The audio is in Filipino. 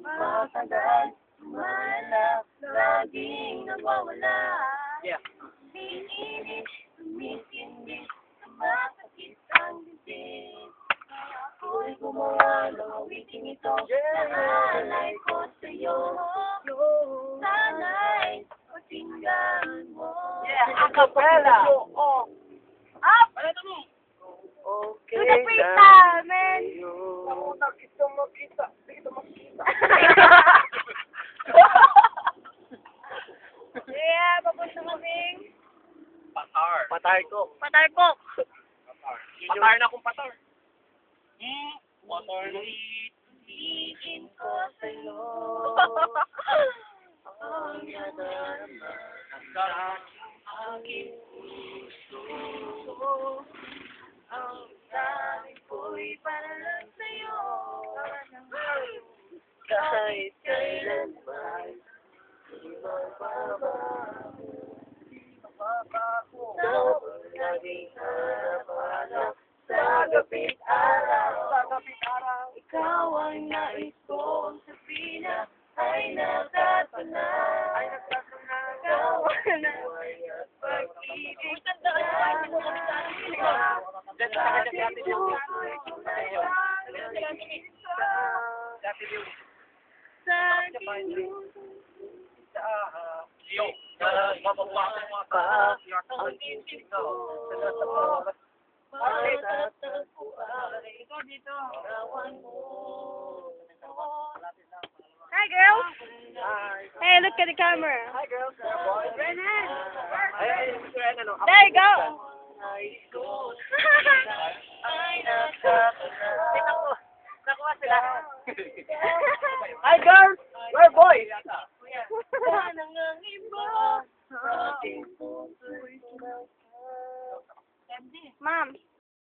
matagal, wala, laging nawawala. Yeah. Iniinis, tumitindi, sumasakit ang dibdib. Ako'y gumawa ng awiting ito, naalay ko sa'yo. Sana'y pakinggan mo. Yeah, acapella. Oh. Up! Okay. To the freestyle, man! Makita. Hindi kita Patar. Patar ko. Patarkok. Patar. Patar na kung patar. Hmm. Patar na. Tingin ko sa'yo. Ang nadarama Sa aking puso. Laging hanap-hanap, sa gabi't araw. Sa gabi araw. Ikaw ang nais kong sabihin na ay nakatanay. Ay nagtatanong. Ikaw ang nais at pag-ibig na sa sa aking Ang Hi, girls. Hey, look at the camera. Hi, girls. Brennan. There you go. Hi, girls. Where boy?